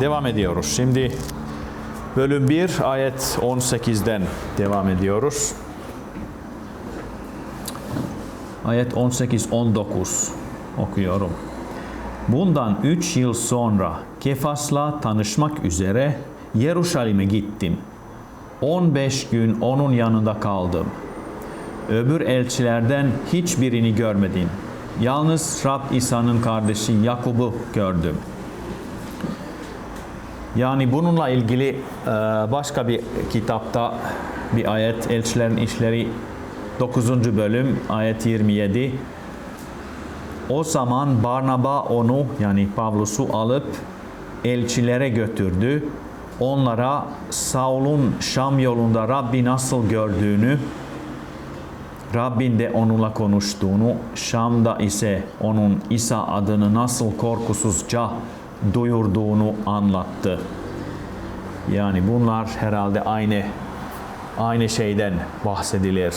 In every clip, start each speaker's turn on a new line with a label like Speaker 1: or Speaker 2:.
Speaker 1: Devam ediyoruz. Şimdi bölüm 1 ayet 18'den devam ediyoruz. Ayet 18-19 okuyorum. Bundan 3 yıl sonra Kefas'la tanışmak üzere Yeruşalim'e gittim. 15 gün onun yanında kaldım. Öbür elçilerden hiçbirini görmedim. Yalnız Rab İsa'nın kardeşi Yakub'u gördüm. Yani bununla ilgili e, başka bir kitapta bir ayet Elçilerin İşleri 9. bölüm ayet 27 o zaman Barnaba onu yani Pavlus'u alıp elçilere götürdü. Onlara Saul'un Şam yolunda Rabbi nasıl gördüğünü, Rabbin de onunla konuştuğunu, Şam'da ise onun İsa adını nasıl korkusuzca duyurduğunu anlattı. Yani bunlar herhalde aynı aynı şeyden bahsedilir.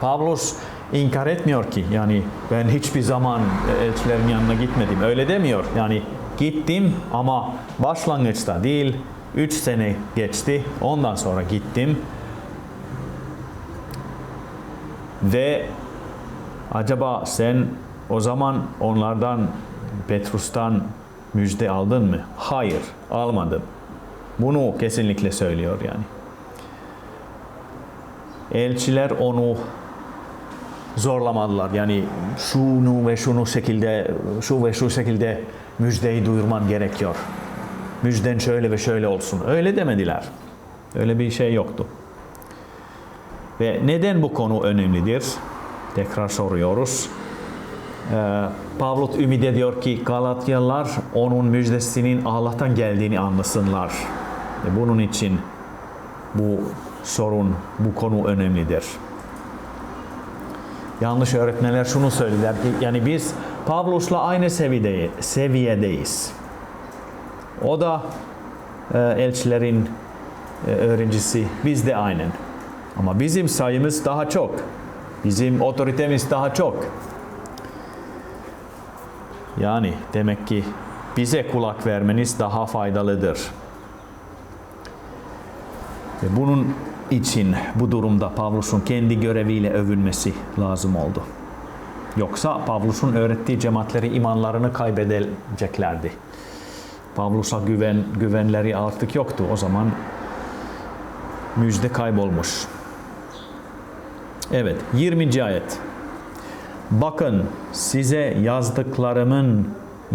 Speaker 1: Pavlos inkar etmiyor ki yani ben hiçbir zaman elçilerin yanına gitmedim. Öyle demiyor. Yani gittim ama başlangıçta değil 3 sene geçti. Ondan sonra gittim. Ve acaba sen o zaman onlardan Petrus'tan müjde aldın mı? Hayır, almadım. Bunu kesinlikle söylüyor yani. Elçiler onu zorlamadılar. Yani şunu ve şunu şekilde, şu ve şu şekilde müjdeyi duyurman gerekiyor. Müjden şöyle ve şöyle olsun. Öyle demediler. Öyle bir şey yoktu. Ve neden bu konu önemlidir? Tekrar soruyoruz. Ee, Pavlut ümit ediyor ki Galatyalılar onun müjdesinin Allah'tan geldiğini anlasınlar. Bunun için bu sorun, bu konu önemlidir. Yanlış öğretmenler şunu söylediler ki yani biz Pavlus'la aynı seviyede, seviyedeyiz. O da e, elçilerin e, öğrencisi, biz de aynen. Ama bizim sayımız daha çok. Bizim otoritemiz daha çok. Yani demek ki bize kulak vermeniz daha faydalıdır. Bunun için bu durumda Pavlus'un kendi göreviyle övünmesi lazım oldu. Yoksa Pavlus'un öğrettiği cemaatleri imanlarını kaybedeceklerdi. Pavlus'a güven, güvenleri artık yoktu. O zaman müjde kaybolmuş. Evet, 20. ayet. Bakın size yazdıklarımın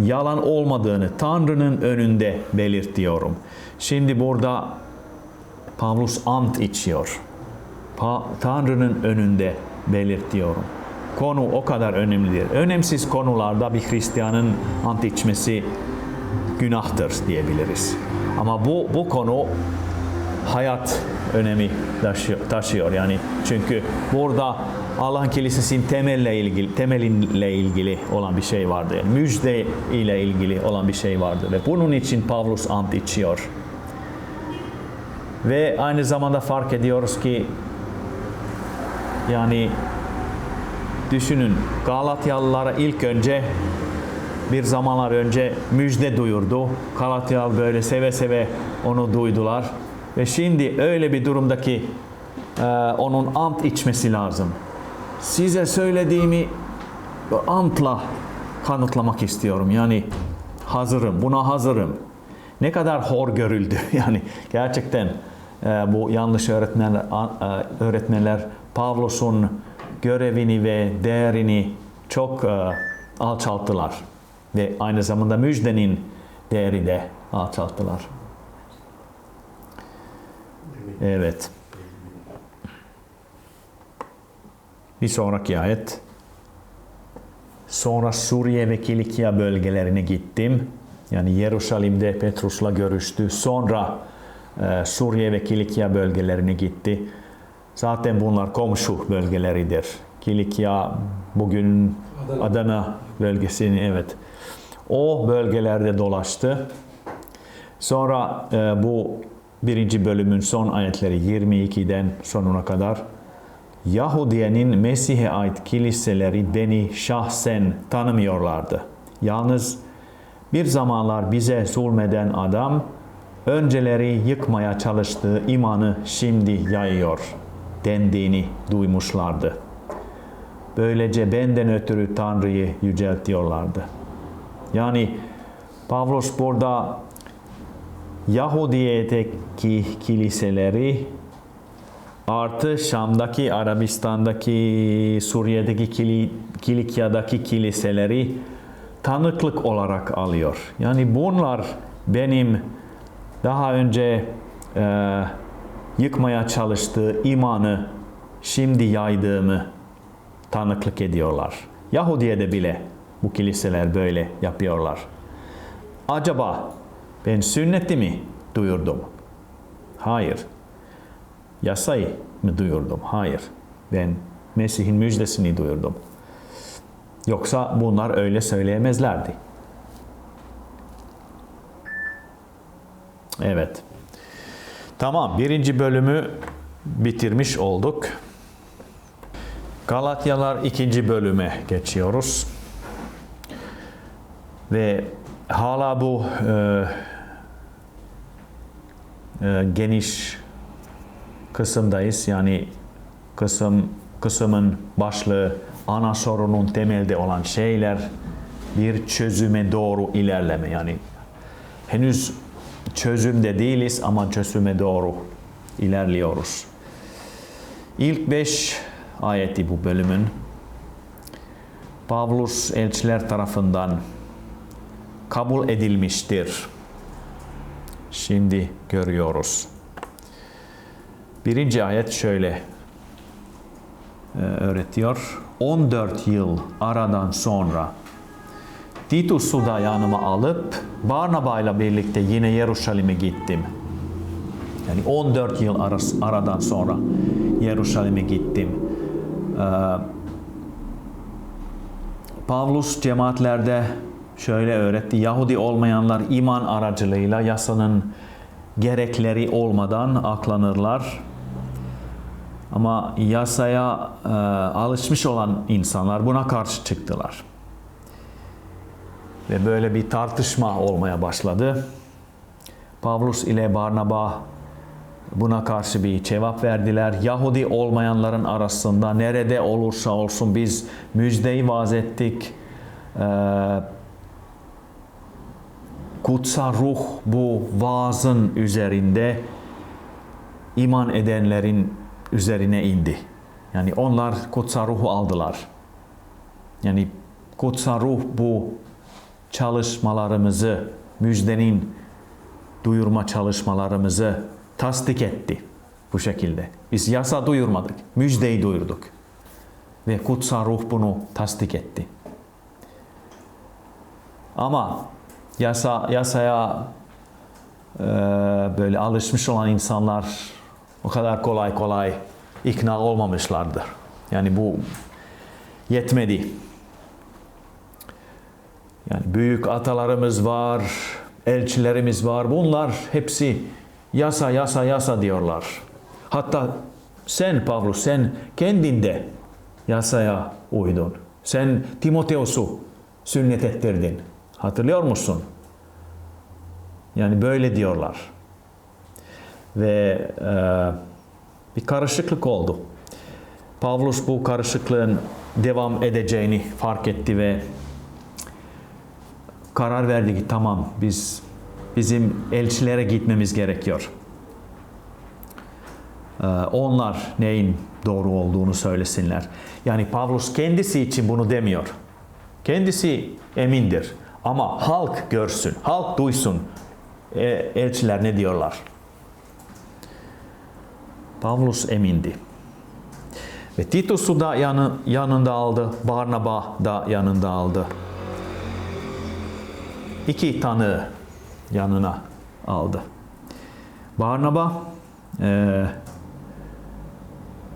Speaker 1: yalan olmadığını Tanrı'nın önünde belirtiyorum. Şimdi burada Pavlus ant içiyor. Pa- Tanrı'nın önünde belirtiyorum. Konu o kadar önemlidir. Önemsiz konularda bir Hristiyanın ant içmesi günahtır diyebiliriz. Ama bu bu konu hayat önemi taşıyor, taşıyor. Yani çünkü burada Allah'ın kilisesinin temelle ilgili temelinle ilgili olan bir şey vardı. Yani müjde ile ilgili olan bir şey vardı ve bunun için Pavlus ant içiyor. Ve aynı zamanda fark ediyoruz ki yani düşünün Galatyalılara ilk önce bir zamanlar önce müjde duyurdu. Galatyalı böyle seve seve onu duydular. Ve şimdi öyle bir durumdaki e, onun ant içmesi lazım. Size söylediğimi antla kanıtlamak istiyorum. Yani hazırım, buna hazırım. Ne kadar hor görüldü. Yani gerçekten e, bu yanlış öğretmenler, öğretmenler Pavlos'un görevini ve değerini çok e, alçalttılar. Ve aynı zamanda müjdenin değeri de alçalttılar. Evet. Bir sonraki ayet. Sonra Suriye ve Kilikya bölgelerine gittim. Yani Yeruşalim'de Petrus'la görüştü. Sonra e, Suriye ve Kilikya bölgelerine gitti. Zaten bunlar komşu bölgeleridir. Kilikya bugün Adana, Adana bölgesini evet. O bölgelerde dolaştı. Sonra e, bu birinci bölümün son ayetleri 22'den sonuna kadar Yahudiye'nin Mesih'e ait kiliseleri beni şahsen tanımıyorlardı. Yalnız Bir zamanlar bize zulmeden adam önceleri yıkmaya çalıştığı imanı şimdi yayıyor dendiğini duymuşlardı. Böylece benden ötürü Tanrı'yı yüceltiyorlardı. Yani Pavlos burada Yahudiye'deki kiliseleri artı Şam'daki, Arabistan'daki, Suriye'deki, Kili- Kilikya'daki kiliseleri tanıklık olarak alıyor. Yani bunlar benim daha önce e, yıkmaya çalıştığı imanı şimdi yaydığımı tanıklık ediyorlar. Yahudiye'de bile bu kiliseler böyle yapıyorlar. Acaba ben sünneti mi duyurdum? Hayır. Yasayı mı duyurdum? Hayır. Ben Mesih'in müjdesini duyurdum. Yoksa bunlar öyle söyleyemezlerdi. Evet. Tamam, birinci bölümü bitirmiş olduk. Galatyalar ikinci bölüme geçiyoruz. Ve hala bu e, e, geniş kısımdayız. Yani kısım kısmın başlığı ana sorunun temelde olan şeyler bir çözüme doğru ilerleme. Yani henüz çözümde değiliz ama çözüme doğru ilerliyoruz. İlk beş ayeti bu bölümün Pavlus elçiler tarafından kabul edilmiştir. Şimdi görüyoruz. Birinci ayet şöyle e, öğretiyor. 14 yıl aradan sonra Titus'u da yanıma alıp Barnaba ile birlikte yine Yeruşalim'e gittim. Yani 14 yıl arası, aradan sonra Yeruşalim'e gittim. Ee, Pavlus cemaatlerde şöyle öğretti. Yahudi olmayanlar iman aracılığıyla yasanın gerekleri olmadan aklanırlar. Ama yasaya e, alışmış olan insanlar buna karşı çıktılar. Ve böyle bir tartışma olmaya başladı. Pavlus ile Barnaba buna karşı bir cevap verdiler. Yahudi olmayanların arasında nerede olursa olsun biz müjdeyi vaaz ettik. Ee, kutsal ruh bu vaazın üzerinde iman edenlerin üzerine indi. Yani onlar kutsal ruhu aldılar. Yani kutsal ruh bu çalışmalarımızı, müjdenin duyurma çalışmalarımızı tasdik etti bu şekilde. Biz yasa duyurmadık, müjdeyi duyurduk. Ve kutsal ruh bunu tasdik etti. Ama yasa yasaya e, böyle alışmış olan insanlar o kadar kolay kolay ikna olmamışlardır. Yani bu yetmedi. Yani büyük atalarımız var, elçilerimiz var. Bunlar hepsi yasa yasa yasa diyorlar. Hatta sen Pavlus sen kendinde yasaya uydun. Sen Timoteos'u sünnet ettirdin. Hatırlıyor musun? Yani böyle diyorlar. Ve e, bir karışıklık oldu. Pavlus bu karışıklığın devam edeceğini fark etti ve karar verdi ki tamam biz bizim elçilere gitmemiz gerekiyor. Ee, onlar neyin doğru olduğunu söylesinler. Yani Pavlus kendisi için bunu demiyor. Kendisi emindir. Ama halk görsün, halk duysun e, elçiler ne diyorlar. Pavlus emindi. Ve Titus'u da yanı, yanında aldı, Barnaba da yanında aldı. İki tanığı yanına aldı. Barnaba e,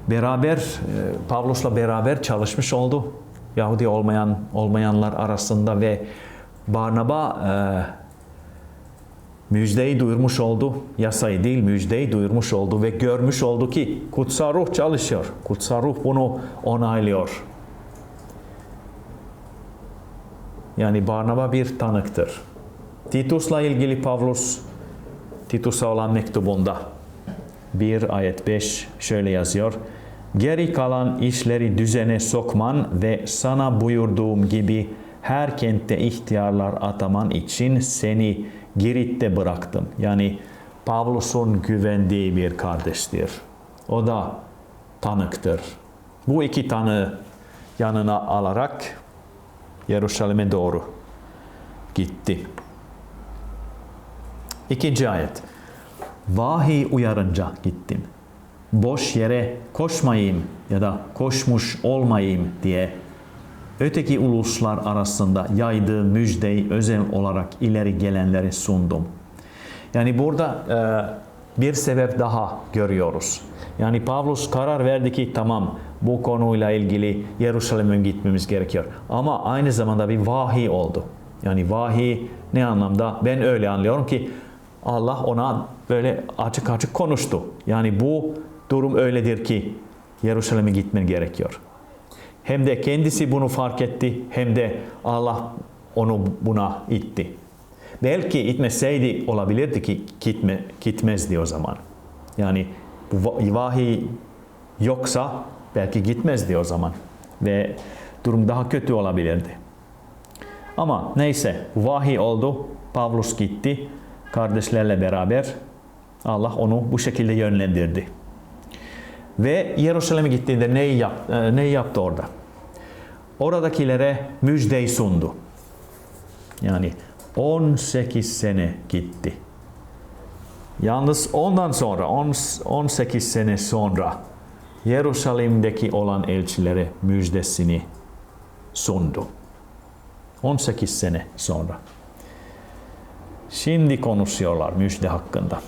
Speaker 1: beraber e, Pavlus'la beraber çalışmış oldu. Yahudi olmayan olmayanlar arasında ve Barnaba e, müjdeyi duyurmuş oldu. Yasayı değil müjdeyi duyurmuş oldu ve görmüş oldu ki kutsal ruh çalışıyor. Kutsal ruh bunu onaylıyor. Yani Barnaba bir tanıktır. Titus'la ilgili Pavlus Titus'a olan mektubunda 1 ayet 5 şöyle yazıyor. Geri kalan işleri düzene sokman ve sana buyurduğum gibi her kentte ihtiyarlar ataman için seni Girit'te bıraktım. Yani Pavlus'un güvendiği bir kardeştir. O da tanıktır. Bu iki tanığı yanına alarak Yeruşalim'e doğru gitti. İkinci ayet. Vahiy uyarınca gittim. Boş yere koşmayayım ya da koşmuş olmayayım diye öteki uluslar arasında yaydığı müjdeyi özel olarak ileri gelenlere sundum. Yani burada e, bir sebep daha görüyoruz. Yani Pavlus karar verdi ki tamam bu konuyla ilgili Yeruşalim'e gitmemiz gerekiyor. Ama aynı zamanda bir vahiy oldu. Yani vahiy ne anlamda? Ben öyle anlıyorum ki Allah ona böyle açık açık konuştu. Yani bu durum öyledir ki Yeruşalim'e gitmen gerekiyor. Hem de kendisi bunu fark etti hem de Allah onu buna itti. Belki itmeseydi olabilirdi ki gitme, gitmezdi o zaman. Yani bu vahiy yoksa belki gitmezdi o zaman ve durum daha kötü olabilirdi. Ama neyse vahiy oldu. Pavlus gitti kardeşlerle beraber. Allah onu bu şekilde yönlendirdi. Ve Yeruşalim'e gittiğinde ne, yap, e, ne yaptı orada? Oradakilere müjdeyi sundu. Yani 18 sene gitti. Yalnız ondan sonra 18 sene sonra Yeruşalim'deki olan elçilere müjdesini sundu. 18 sene sonra. Şimdi konuşuyorlar müjde hakkında.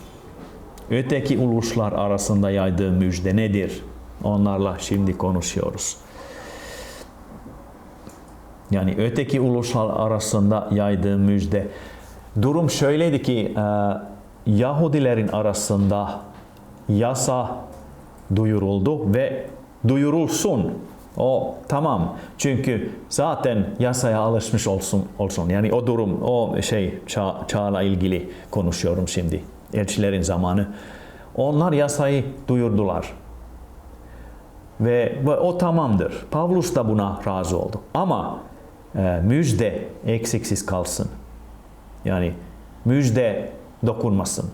Speaker 1: Öteki uluslar arasında yaydığı müjde nedir? Onlarla şimdi konuşuyoruz. Yani öteki uluslar arasında yaydığı müjde. Durum şöyleydi ki e, Yahudilerin arasında yasa duyuruldu ve duyurulsun. O tamam. Çünkü zaten yasaya alışmış olsun olsun. Yani o durum, o şey çağ, çağla ilgili konuşuyorum şimdi. Elçilerin zamanı. Onlar yasayı duyurdular. Ve, ve o tamamdır. Pavlus da buna razı oldu. Ama müjde eksiksiz kalsın. Yani müjde dokunmasın.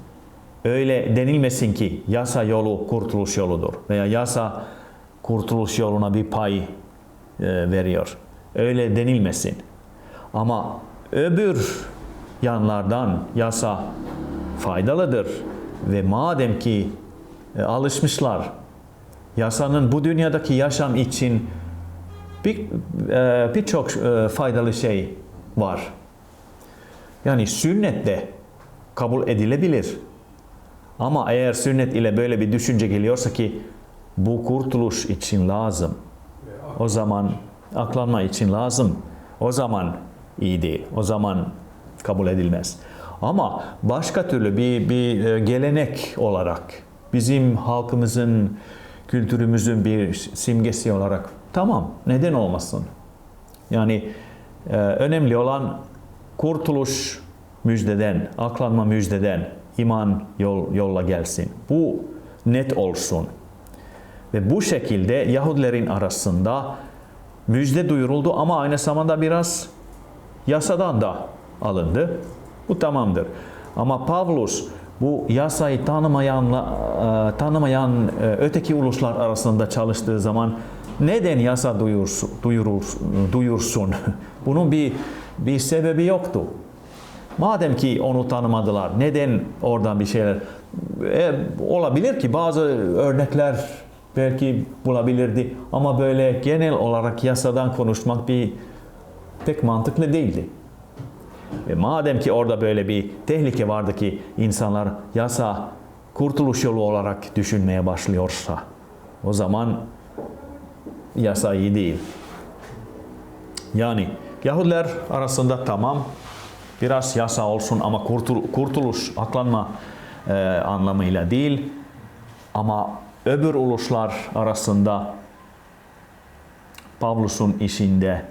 Speaker 1: Öyle denilmesin ki yasa yolu kurtuluş yoludur veya yasa kurtuluş yoluna bir pay e, veriyor. Öyle denilmesin. Ama öbür yanlardan yasa faydalıdır ve madem ki e, alışmışlar yasanın bu dünyadaki yaşam için birçok bir e, faydalı şey var. Yani sünnet de kabul edilebilir. Ama eğer sünnet ile böyle bir düşünce geliyorsa ki bu kurtuluş için lazım. O zaman aklanma için lazım. O zaman iyi değil. O zaman kabul edilmez. Ama başka türlü bir, bir e, gelenek olarak bizim halkımızın, kültürümüzün bir simgesi olarak tamam neden olmasın? Yani e, önemli olan kurtuluş müjdeden, aklanma müjdeden, iman yol, yolla gelsin. Bu net olsun. Ve bu şekilde Yahudilerin arasında müjde duyuruldu ama aynı zamanda biraz yasadan da alındı. Bu tamamdır. Ama Pavlus bu yasayı tanımayanla e, tanımayan e, öteki uluslar arasında çalıştığı zaman neden yasa duyursun, duyurur, duyursun? Bunun bir bir sebebi yoktu. Madem ki onu tanımadılar, neden oradan bir şeyler e, olabilir ki bazı örnekler belki bulabilirdi ama böyle genel olarak yasadan konuşmak bir pek mantıklı değildi. Ve madem ki orada böyle bir tehlike vardı ki insanlar yasa kurtuluş yolu olarak düşünmeye başlıyorsa o zaman yasa iyi değil. Yani Yahudiler arasında tamam biraz yasa olsun ama kurtul kurtuluş, aklanma e, anlamıyla değil. Ama öbür uluslar arasında Pavlus'un işinde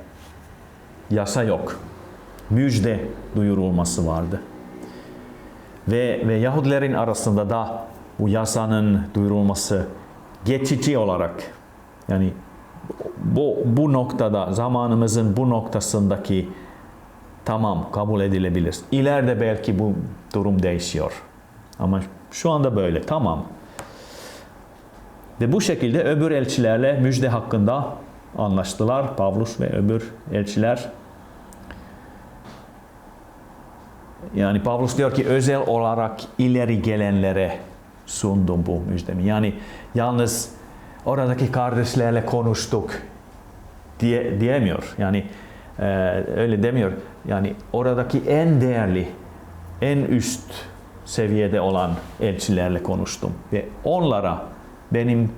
Speaker 1: yasa yok. müjde duyurulması vardı. Ve, ve Yahudilerin arasında da bu yasanın duyurulması geçici olarak yani bu, bu noktada zamanımızın bu noktasındaki tamam kabul edilebilir. İleride belki bu durum değişiyor. Ama şu anda böyle tamam. Ve bu şekilde öbür elçilerle müjde hakkında anlaştılar. Pavlus ve öbür elçiler. Yani Pavlus diyor ki özel olarak ileri gelenlere sundum bu müjdemi. Yani yalnız oradaki kardeşlerle konuştuk diye diyemiyor. Yani e, öyle demiyor. Yani oradaki en değerli, en üst seviyede olan elçilerle konuştum ve onlara benim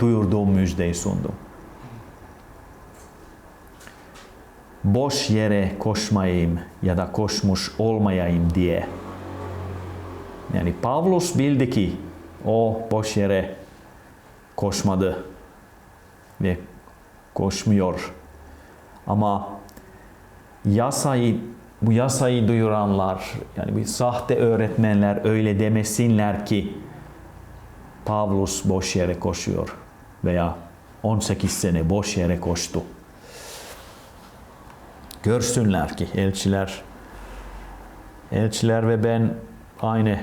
Speaker 1: duyurduğum müjdeyi sundum. Boş yere koşmayayım ya da koşmuş olmayayım diye. Yani Pavlus bildi ki o boş yere koşmadı ve koşmuyor. Ama yasayı bu yasayı duyuranlar yani bir sahte öğretmenler öyle demesinler ki Pavlus boş yere koşuyor veya 18 sene boş yere koştu. Görsünler ki elçiler elçiler ve ben aynı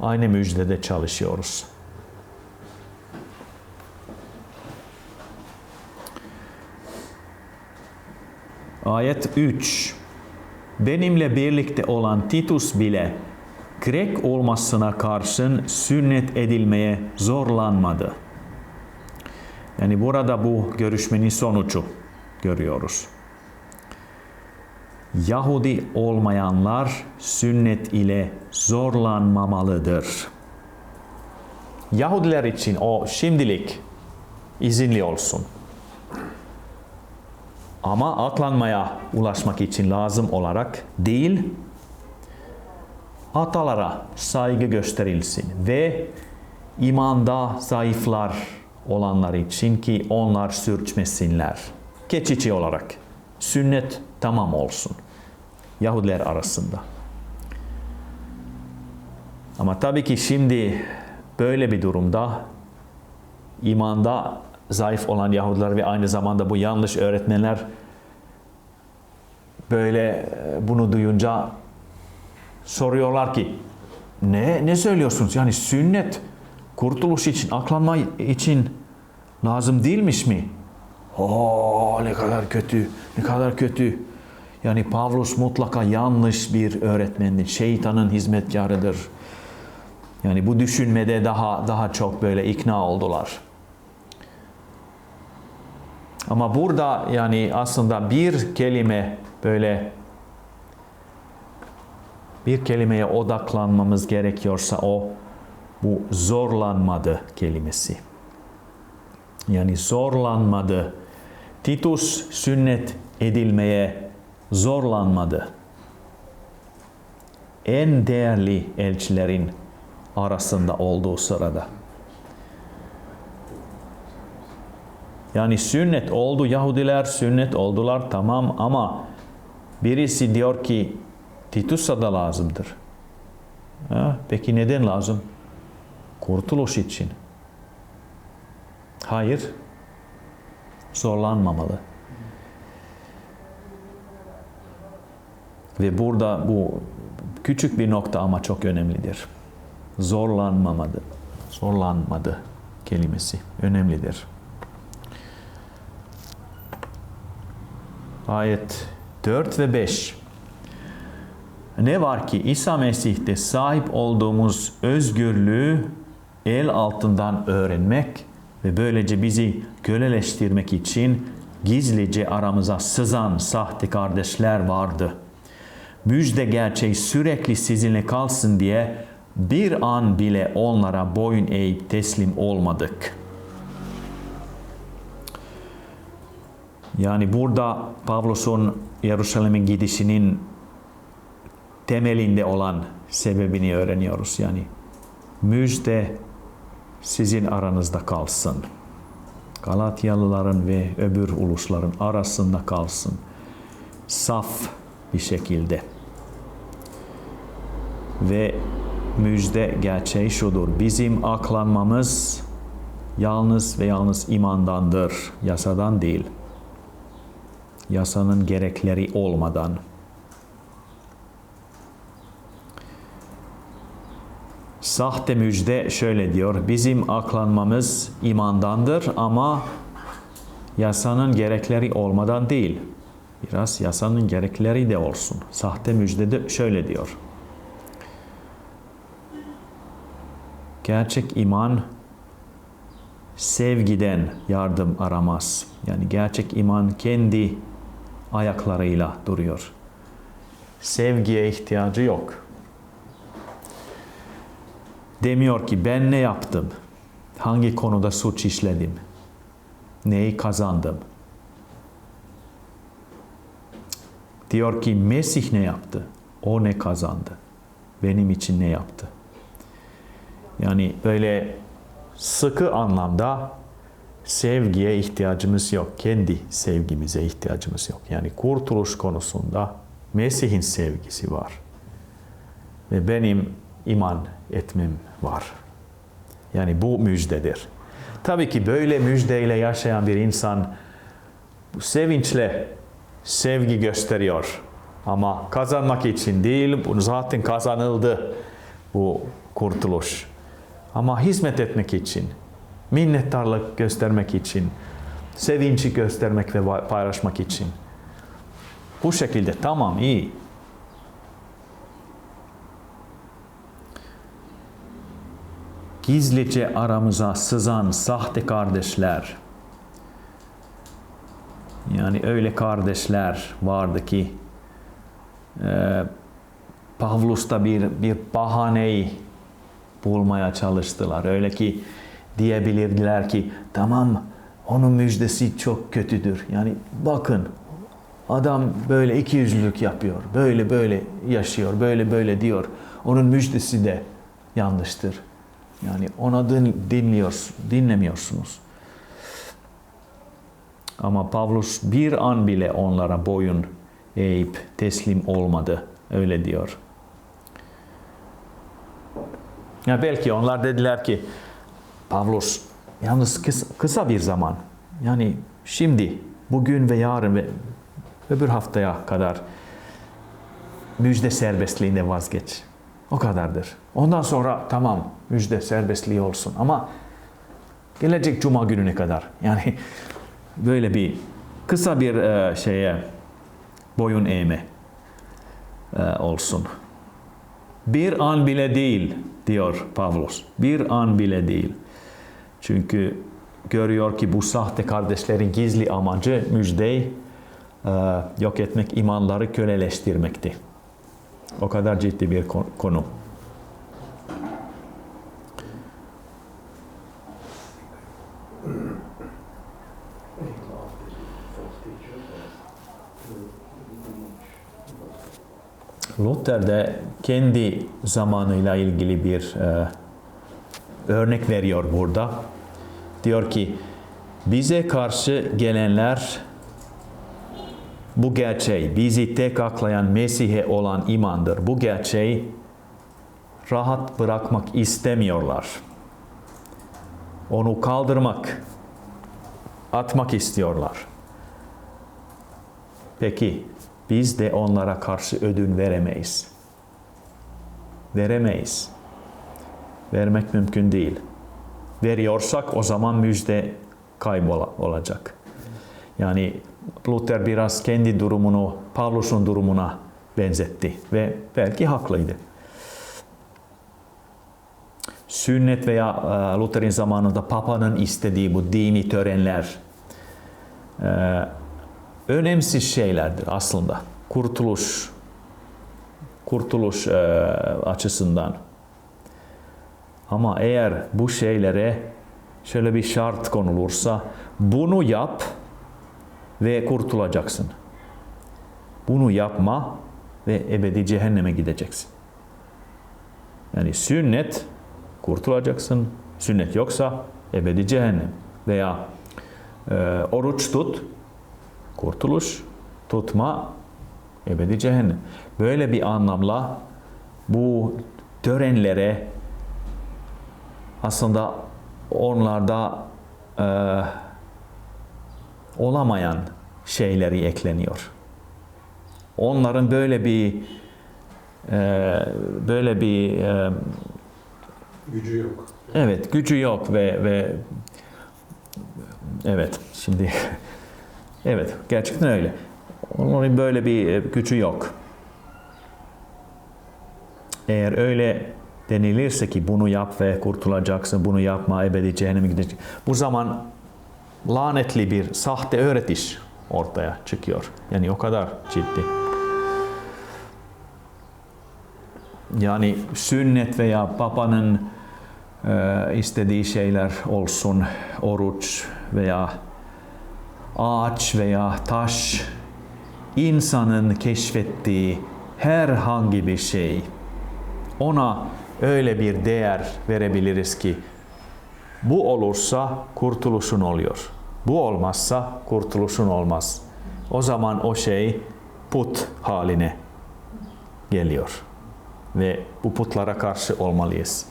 Speaker 1: aynı müjdede çalışıyoruz. Ayet 3 Benimle birlikte olan Titus bile Grek olmasına karşın sünnet edilmeye zorlanmadı. Yani burada bu görüşmenin sonucu görüyoruz. Yahudi olmayanlar sünnet ile zorlanmamalıdır. Yahudiler için o şimdilik izinli olsun. Ama aklanmaya ulaşmak için lazım olarak değil, atalara saygı gösterilsin ve imanda zayıflar olanlar için ki onlar sürçmesinler. Geçici olarak sünnet tamam olsun Yahudiler arasında. Ama tabii ki şimdi böyle bir durumda imanda zayıf olan Yahudiler ve aynı zamanda bu yanlış öğretmenler böyle bunu duyunca soruyorlar ki ne ne söylüyorsunuz? Yani sünnet kurtuluş için, aklanma için lazım değilmiş mi? Oo ne kadar kötü, ne kadar kötü. Yani Pavlus mutlaka yanlış bir öğretmendir. Şeytanın hizmetkarıdır. Yani bu düşünmede daha daha çok böyle ikna oldular. Ama burada yani aslında bir kelime böyle bir kelimeye odaklanmamız gerekiyorsa o bu zorlanmadı kelimesi. Yani zorlanmadı. Titus sünnet edilmeye zorlanmadı. En değerli elçilerin arasında olduğu sırada. Yani sünnet oldu, Yahudiler sünnet oldular tamam ama birisi diyor ki Titus'a da lazımdır. Ha, peki neden lazım? Kurtuluş için. Hayır. Zorlanmamalı. Ve burada bu küçük bir nokta ama çok önemlidir. Zorlanmamadı. Zorlanmadı kelimesi önemlidir. Ayet 4 ve 5. Ne var ki İsa Mesih'te sahip olduğumuz özgürlüğü el altından öğrenmek ve böylece bizi köleleştirmek için gizlice aramıza sızan sahte kardeşler vardı. Müjde gerçeği sürekli sizinle kalsın diye bir an bile onlara boyun eğip teslim olmadık. Yani burada Pavlus'un Yeruşalim'e gidişinin temelinde olan sebebini öğreniyoruz. Yani müjde sizin aranızda kalsın. Galatyalıların ve öbür ulusların arasında kalsın. Saf bir şekilde. Ve müjde gerçeği şudur. Bizim aklanmamız yalnız ve yalnız imandandır, yasadan değil. Yasanın gerekleri olmadan. Sahte müjde şöyle diyor. Bizim aklanmamız imandandır ama yasanın gerekleri olmadan değil. Biraz yasanın gerekleri de olsun. Sahte müjde de şöyle diyor. Gerçek iman sevgiden yardım aramaz. Yani gerçek iman kendi ayaklarıyla duruyor. Sevgiye ihtiyacı yok. Demiyor ki ben ne yaptım? Hangi konuda suç işledim? Neyi kazandım? Diyor ki Mesih ne yaptı? O ne kazandı? Benim için ne yaptı? Yani böyle sıkı anlamda sevgiye ihtiyacımız yok. Kendi sevgimize ihtiyacımız yok. Yani kurtuluş konusunda Mesih'in sevgisi var. Ve benim iman etmem var. Yani bu müjdedir. Tabii ki böyle müjdeyle yaşayan bir insan sevinçle sevgi gösteriyor. Ama kazanmak için değil, bunu zaten kazanıldı bu kurtuluş. Ama hizmet etmek için, minnettarlık göstermek için, sevinci göstermek ve paylaşmak için. Bu şekilde tamam iyi. Gizlice aramıza sızan sahte kardeşler. Yani öyle kardeşler vardı ki e, Pavlus'ta bir, bir bahaneyi bulmaya çalıştılar. Öyle ki diyebilirdiler ki tamam onun müjdesi çok kötüdür. Yani bakın adam böyle iki yüzlülük yapıyor. Böyle böyle yaşıyor. Böyle böyle diyor. Onun müjdesi de yanlıştır. Yani ona dinliyor, dinlemiyorsunuz. Ama Pavlus bir an bile onlara boyun eğip teslim olmadı. Öyle diyor. Ya belki onlar dediler ki Pavlus yalnız kısa, kısa bir zaman yani şimdi bugün ve yarın ve öbür haftaya kadar müjde serbestliğinde vazgeç. O kadardır. Ondan sonra tamam müjde serbestliği olsun ama gelecek cuma gününe kadar yani böyle bir kısa bir e, şeye boyun eğme e, olsun. Bir an bile değil diyor Pavlos. Bir an bile değil. Çünkü görüyor ki bu sahte kardeşlerin gizli amacı müjdeyi e, yok etmek, imanları köleleştirmekti. O kadar ciddi bir konu. Luther de kendi zamanıyla ilgili bir e, örnek veriyor burada. Diyor ki bize karşı gelenler bu gerçeği, bizi tek aklayan Mesih'e olan imandır. Bu gerçeği rahat bırakmak istemiyorlar. Onu kaldırmak, atmak istiyorlar. Peki biz de onlara karşı ödün veremeyiz. Veremeyiz. Vermek mümkün değil. Veriyorsak o zaman müjde kaybolacak. Yani Luther biraz kendi durumunu Pavlus'un durumuna benzetti ve belki haklıydı. Sünnet veya e, Luther'in zamanında Papa'nın istediği bu dini törenler e, önemsiz şeylerdir aslında. Kurtuluş kurtuluş e, açısından. Ama eğer bu şeylere şöyle bir şart konulursa bunu yap ve kurtulacaksın. Bunu yapma ve ebedi cehenneme gideceksin. Yani sünnet kurtulacaksın. Sünnet yoksa ebedi cehennem. Veya e, oruç tut kurtuluş, tutma Ebedi cehennem. Böyle bir anlamla bu törenlere aslında onlarda e, olamayan şeyleri ekleniyor. Onların böyle bir e, böyle bir e,
Speaker 2: Gücü yok.
Speaker 1: evet gücü yok ve ve evet şimdi evet gerçekten öyle. Onların böyle bir e, gücü yok. Eğer öyle denilirse ki bunu yap ve kurtulacaksın, bunu yapma ebedi cehenneme gideceksin. Bu zaman lanetli bir sahte öğretiş ortaya çıkıyor. Yani o kadar ciddi. Yani sünnet veya babanın e, istediği şeyler olsun, oruç veya ağaç veya taş, insanın keşfettiği herhangi bir şey, ona öyle bir değer verebiliriz ki bu olursa kurtuluşun oluyor. Bu olmazsa kurtuluşun olmaz. O zaman o şey put haline geliyor. Ve bu putlara karşı olmalıyız.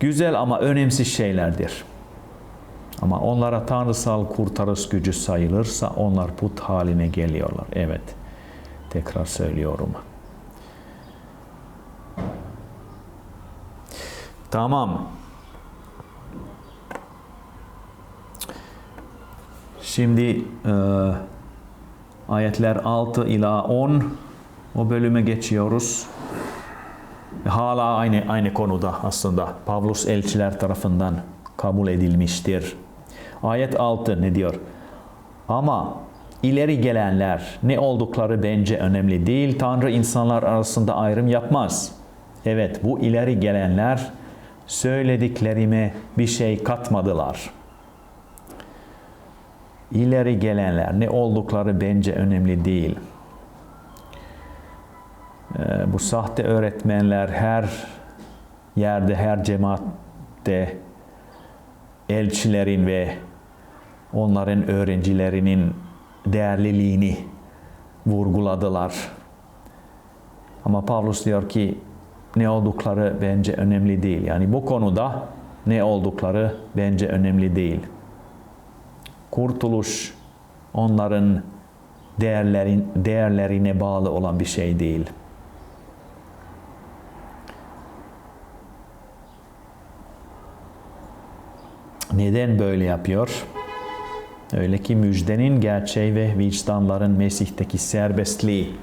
Speaker 1: Güzel ama önemsiz şeylerdir. Ama onlara tanrısal kurtarış gücü sayılırsa onlar put haline geliyorlar. Evet. Tekrar söylüyorum. Tamam. Şimdi e, ayetler 6 ila 10 o bölüme geçiyoruz. Hala aynı aynı konuda aslında Pavlus elçiler tarafından kabul edilmiştir. Ayet 6 ne diyor? Ama ileri gelenler ne oldukları bence önemli değil. Tanrı insanlar arasında ayrım yapmaz. Evet bu ileri gelenler söylediklerime bir şey katmadılar. İleri gelenler ne oldukları bence önemli değil. Ee, bu sahte öğretmenler her yerde, her cemaatte elçilerin ve onların öğrencilerinin değerliliğini vurguladılar. Ama Pavlus diyor ki ne oldukları bence önemli değil. Yani bu konuda ne oldukları bence önemli değil. Kurtuluş onların değerlerin, değerlerine bağlı olan bir şey değil. Neden böyle yapıyor? Öyle ki müjdenin gerçeği ve vicdanların Mesih'teki serbestliği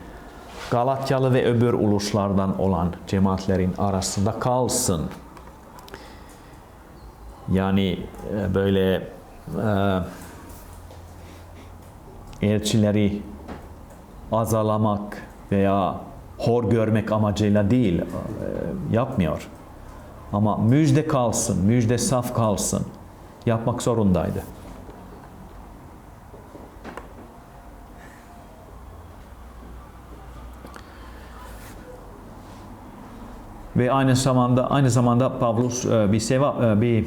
Speaker 1: Galatyalı ve öbür uluslardan olan cemaatlerin arasında kalsın. Yani e, böyle e, elçileri azalamak veya hor görmek amacıyla değil e, yapmıyor. Ama müjde kalsın, müjde saf kalsın. Yapmak zorundaydı. Ve aynı zamanda aynı zamanda Pavlus e, bir sevap e, bir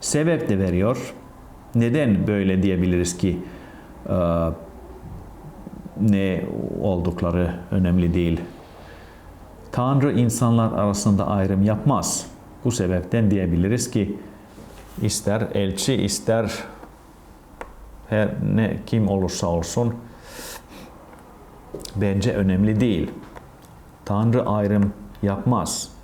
Speaker 1: sebep de veriyor. Neden böyle diyebiliriz ki e, ne oldukları önemli değil. Tanrı insanlar arasında ayrım yapmaz. Bu sebepten diyebiliriz ki ister elçi ister her ne kim olursa olsun bence önemli değil. Tanrı ayrım yapmaz.